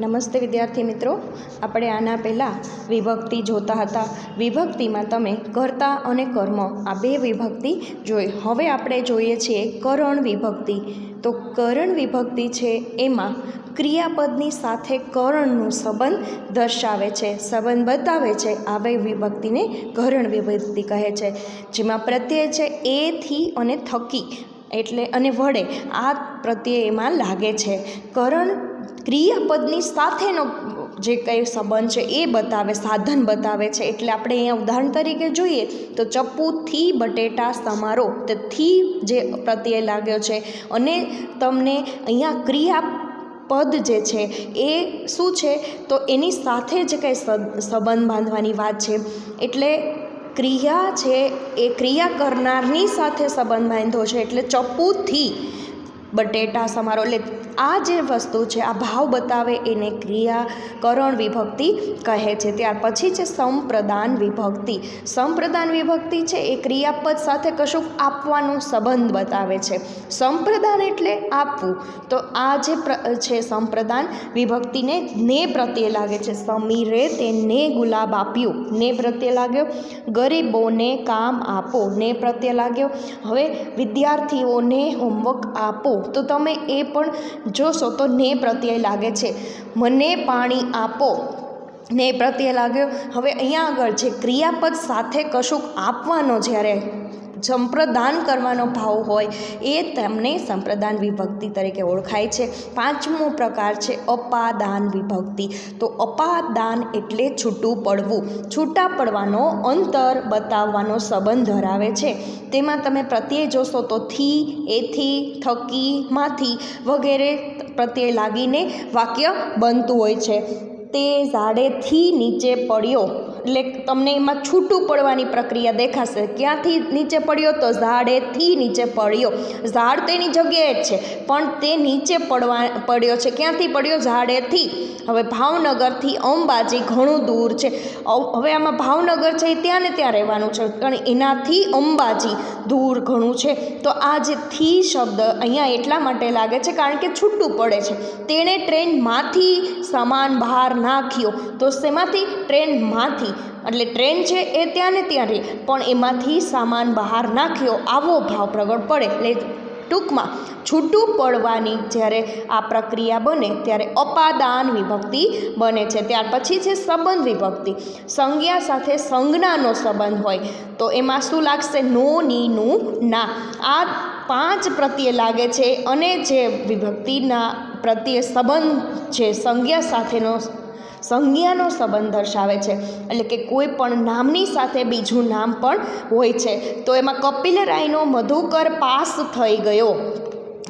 નમસ્તે વિદ્યાર્થી મિત્રો. આપણે આના પહેલાં વિભક્તિ જોતા હતા. વિભક્તિમાં તમે કર્તા અને કર્મ, આ બે વિભક્તિ જોઈ. હવે આપણે જોઈએ છીએ કરણ વિભક્તિ. તો કરણ વિભક્તિ છે એમાં ક્રિયાપદની સાથે કરણનું સંબંધ દર્શાવે છે. સંબંધ બતાવે છે આ બે વિભક્તિને કરણ વિભક્તિ કહે છે. જેમાં પ્રત્યય છે એથી અને થકી. એટલે અને વડે આ પ્રત્યય એમાં લાગે છે. કરણ ક્રિયાપદની સાથેનો જે કંઈ સંબંધ છે એ બતાવે, સાધન બતાવે છે. એટલે આપણે અહીંયા ઉદાહરણ તરીકે જોઈએ તો ચપ્પુથી બટેટા, સમારો. તો થી જે પ્રત્યય લાગ્યો છે અને તમને અહીંયા ક્રિયા પદ જે છે એ શું છે? તો એની સાથે જ કંઈ સંબંધ બાંધવાની વાત છે. એટલે ક્રિયા છે એ ક્રિયા કરનારની સાથે સંબંધ બાંધ્યો છે. એટલે ચપ્પુથી બટેટા સમારો એટલે આ જે વસ્તુ છે, આ ભાવ બતાવે એને ક્રિયા કરણ વિભક્તિ કહે છે. ત્યાર પછી છે સંપ્રદાન વિભક્તિ. સંપ્રદાન વિભક્તિ છે એ ક્રિયાપદ સાથે કશુંક આપવાનો સંબંધ બતાવે છે. સંપ્રદાન એટલે આપવું. તો આ જે છે સંપ્રદાન વિભક્તિને ને પ્રત્યે લાગે છે. સમીરે તેને ગુલાબ આપ્યું. ને પ્રત્યે લાગ્યો. ગરીબોને કામ આપો. ને પ્રત્યે લાગ્યો. હવે વિદ્યાર્થીઓને હોમવર્ક આપો. તો તમે એ પણ જોશો તો ને પ્રત્યય લાગે છે. મને પાણી આપો. ને પ્રત્યય લાગ્યો. હવે અહીંયા આગળ જે ક્રિયાપદ સાથે કશુંક આપવાનો જ્યારે સંપ્રદાન કરવાનો ભાવ હોય એ તેમને સંપ્રદાન વિભક્તિ તરીકે ઓળખાય છે. પાંચમો પ્રકાર છે અપાદાન વિભક્તિ. તો અપાદાન એટલે છૂટું પડવું. છૂટા પડવાનો અંતર બતાવવાનો સંબંધ ધરાવે છે. તેમાં તમે પ્રત્યય જોશો તો થી, એથી, થકી, માંથી વગેરે પ્રત્યય લાગીને વાક્ય બનતું હોય છે. તે ઝાડેથી નીચે પડ્યો. એટલે તમને એમાં છૂટું પડવાની પ્રક્રિયા દેખાશે. ક્યાંથી નીચે પડ્યો તો ઝાડેથી નીચે પડ્યો. ઝાડ તો એની જગ્યાએ જ છે, પણ તે નીચે પડવા, પડ્યો છે. ક્યાંથી પડ્યો? ઝાડેથી. હવે ભાવનગરથી અંબાજી ઘણું દૂર છે. હવે આમાં ભાવનગર છે ત્યાં ને ત્યાં રહેવાનું છે. પણ એનાથી અંબાજી દૂર ઘણું છે. તો આ જે થી શબ્દ અહીંયા એટલા માટે લાગે છે, કારણ કે છૂટું પડે છે. તેણે ટ્રેનમાંથી સામાન બહાર નાખ્યો. તો શેમાંથી? ટ્રેનમાંથી. એટલે ટ્રેન છે એ ત્યાં ને ત્યાં રહી. પણ એમાંથી સામાન બહાર નાખ્યો, આવો ભાવ પ્રગટ પડે. એટલે ટૂંકમાં, છૂટું પડવાની જ્યારે આ પ્રક્રિયા બને, ત્યારે અપાદાન વિભક્તિ બને છે. ત્યાર પછી છે સંબંધ વિભક્તિ. સંજ્ઞા સાથે સંજ્ઞાનો સંબંધ હોય, તો એમાં શું લાગશે? નો, ની, નું, ના. આ પાંચ પ્રત્યે લાગે છે અને જે વિભક્તિના પ્રત્યે સંબંધ છે, સંજ્ઞા સાથેનો સંજ્ઞાનો સંબંધ દર્શાવે છે. એટલે કે કોઈ પણ નામની સાથે બીજું નામ પણ હોય છે. તો એમાં કપિલ રાયનો મધુકર પાસ થઈ ગયો.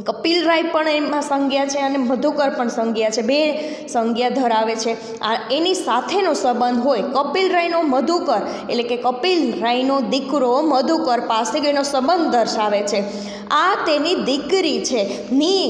કપિલ રાય પણ એમાં સંજ્ઞા છે અને મધુકર પણ સંજ્ઞા છે. બે સંજ્ઞા ધરાવે છે. આ એની સાથેનો સંબંધ હોય કપિલ રાયનો મધુકર. એટલે કે કપિલ રાયનો દીકરો મધુકર પાસે એનો સંબંધ દર્શાવે છે. આ તેની દીકરી છે. ની,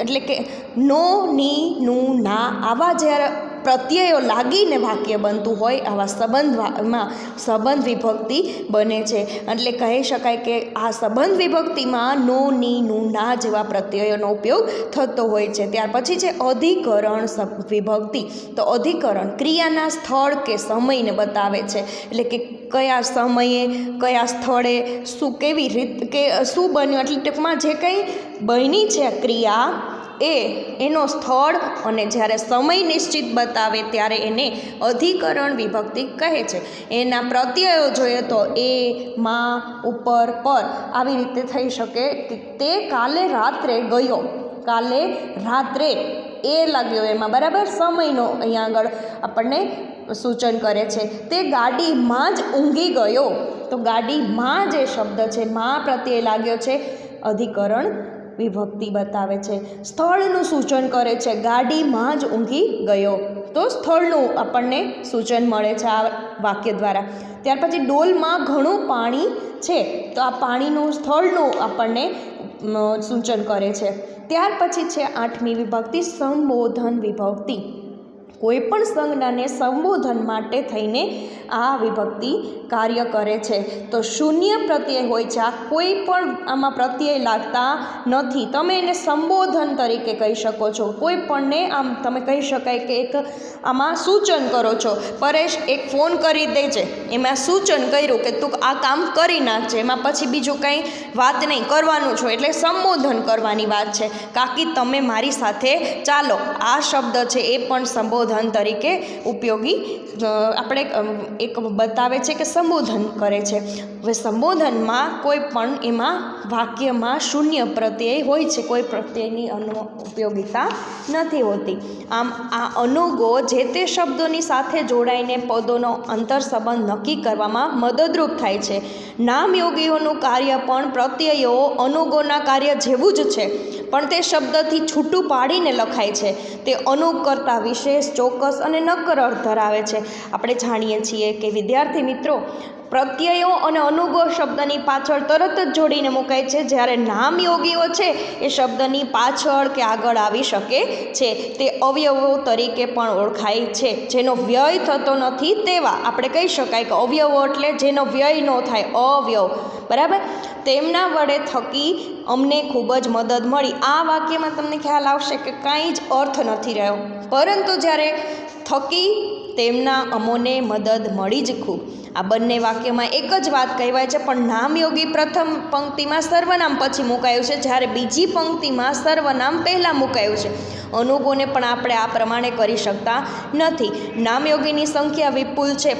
એટલે કે નો, ની, નું, ના આવા જ્યારે પ્રત્યયો લાગીને વાક્ય બનતું હોય આવા સંબંધમાં સંબંધ વિભક્તિ બને છે. એટલે કહી શકાય કે આ સંબંધ વિભક્તિમાં નો, ની, નું, ના જેવા પ્રત્યયોનો ઉપયોગ થતો હોય છે. ત્યાર પછી છે અધિકરણ વિભક્તિ. તો અધિકરણ ક્રિયાના સ્થળ કે સમયને બતાવે છે. એટલે કે કયા સમયે, કયા સ્થળે, શું કેવી રીત, કે, શું બન્યું? એટલે ટૂંકમાં જે કંઈ બની છે ક્રિયા એ એનો સ્થળ અને જ્યારે સમય નિશ્ચિત બતાવે ત્યારે એને અધિકરણ વિભક્તિ કહે છે. એના પ્રત્યયો જોઈએ તો એ, માં, ઉપર, પર આવી રીતે થઈ શકે કે તે કાલે રાત્રે ગયો. કાલે રાત્રે એ લાગ્યો એમાં, બરાબર? સમયનો અહીંયા આગળ આપણને સૂચન કરે છે. તે ગાડીમાં જ ઊંઘી ગયો. તો ગાડીમાં જે શબ્દ છે, માં પ્રત્યે લાગ્યો છે, અધિકરણ વિભક્તિ બતાવે છે. સ્થળનું સૂચન કરે છે. ગાડીમાં જ ઊંઘી ગયો. તો સ્થળનું આપણને સૂચન મળે છે આ વાક્ય દ્વારા. ત્યાર પછી ડોલમાં ઘણું પાણી છે. તો આ પાણીનું સ્થળનું આપણને સૂચન કરે છે. ત્યાર પછી છે આઠમી વિભક્તિ, સંબોધન વિભક્તિ. કોઈપણ સંજ્ઞાને સંબોધન માટે થઈને આ વિભક્તિ કાર્ય કરે છે. તો શૂન્ય પ્રત્યય હોય છે. આ કોઈ પણ આમાં પ્રત્યય લાગતા નથી. તમે એને સંબોધન તરીકે કહી શકો છો. કોઈ પણને આમ તમે કહી શકાય કે એક આમાં સૂચન કરો છો. પરેશ, એક ફોન કરી દેજે. એમાં સૂચન કર્યું કે તું આ કામ કરી નાખજે. એમાં પછી બીજું કંઈ વાત નહીં. કરવાનું છો. એટલે સંબોધન કરવાની વાત છે. કાકી, તમે મારી સાથે ચાલો. આ શબ્દ છે એ પણ સંબોધન તરીકે ઉપયોગી આપણે એક બતાવે છે કે સંબોધન કરે છે. હવે સંબોધનમાં કોઈ પણ એમાં વાક્યમાં શૂન્ય પ્રત્યય હોય છે. કોઈ પ્રત્યયની અનુ ઉપયોગિતા નથી હોતી. આમ આ અનુગો જે તે શબ્દોની સાથે જોડાઈને પદોનો અંતર સંબંધ નક્કી કરવામાં મદદરૂપ થાય છે. નામયોગીઓનું કાર્ય પણ પ્રત્યયો અનુગોના કાર્ય જેવું જ છે. પણ તે શબ્દથી છૂટું પાડીને લખાય છે. તે અનુગ કરતાં વિશેષ ચોક્કસ અને નક્કર અર્થ ધરાવે છે. આપણે જાણીએ છીએ કે વિદ્યાર્થી મિત્રો પ્રત્યયો અને અનુગો શબ્દની પાછળ તરત જ જોડીને મુકાય છે. જ્યારે નામ યોગીઓ છે, એ શબ્દની પાછળ કે આગળ આવી શકે છે. તે અવયવો તરીકે પણ ઓળખાય છે. જેનો વ્યય થતો નથી તેવા આપણે કહી શકાય કે અવયવો એટલે જેનો વ્યય ન થાય, અવયવ. બરાબર? તેમના વડે થકી અમને ખૂબ જ મદદ મળી. આ વાક્યમાં તમને ખ્યાલ આવશે કે કાંઈ જ અર્થ નથી રહ્યો. પરંતુ જ્યારે થકી તેમના અમોને મદદ મળી જ ખૂબ. આ બંને વાક્યમાં એક જ વાત કહેવાય છે, પણ નામયોગી પ્રથમ પંક્તિમાં સર્વનામ પછી મુકાયું છે, જ્યારે બીજી પંક્તિમાં સર્વનામ પહેલાં મુકાયું છે. અનુગોને પણ આપણે આ પ્રમાણે કરી શકતા નથી. નામયોગીની સંખ્યા વિપુલ છે,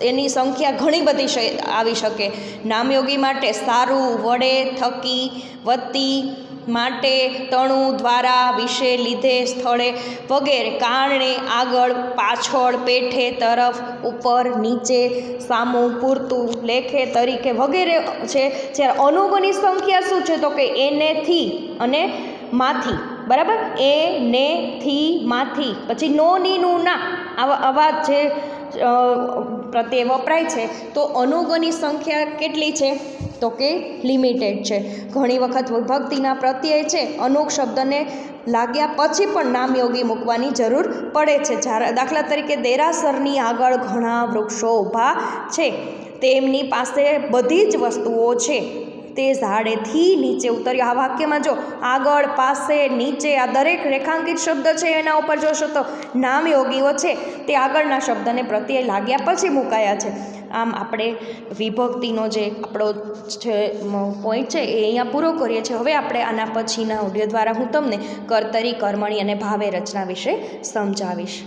એની સંખ્યા ઘણી બધી આવી શકે. નામયોગી માટે સારું, વડે, થકી વતી માટે તણું દ્વારા વિશે લીધે સ્થળે વગેરે કારણે આગળ પાછળ પેઠે તરફ ઉપર નીચે સામું પૂરતું લેખે તરીકે વગેરે છે જ્યારે અનુગોની સંખ્યા શું છે તો કે એનેથી અને માથી, બરાબર? એ, ને, થી, માથી, પછી નો, ની, નું, ના, આવા આવા જે પ્રત્યે વપરાય છે, તો અનુગોની સંખ્યા કેટલી છે? તો કે લિમિટેડ છે. ઘણી વખત વિભક્તિના પ્રત્યય છે, અનુક શબ્દને લાગ્યા પછી પણ નામયોગી મૂકવાની જરૂર પડે છે. જ્યારે દાખલા તરીકે દેરાસરની આગળ ઘણા વૃક્ષો ઊભા છે, તેમની પાસે બધી જ વસ્તુઓ છે. તે ઝાડેથી નીચે ઉતર્યો. આ વાક્યમાં જો આગળ, પાસે, નીચે, આ દરેક રેખાંકિત શબ્દ છે, એના ઉપર જોશો તો નામયોગીઓ છે, તે આગળના શબ્દને પ્રત્યે લાગ્યા પછી મુકાયા છે. આમ આપણે વિભક્તિનો જે આપણો છે પોઈન્ટ છે, એ અહીંયા પૂરો કરીએ છીએ. હવે આપણે આના પછીના ઓડિયો દ્વારા હું તમને કર્તરી, કર્મણી અને ભાવે રચના વિશે સમજાવીશ.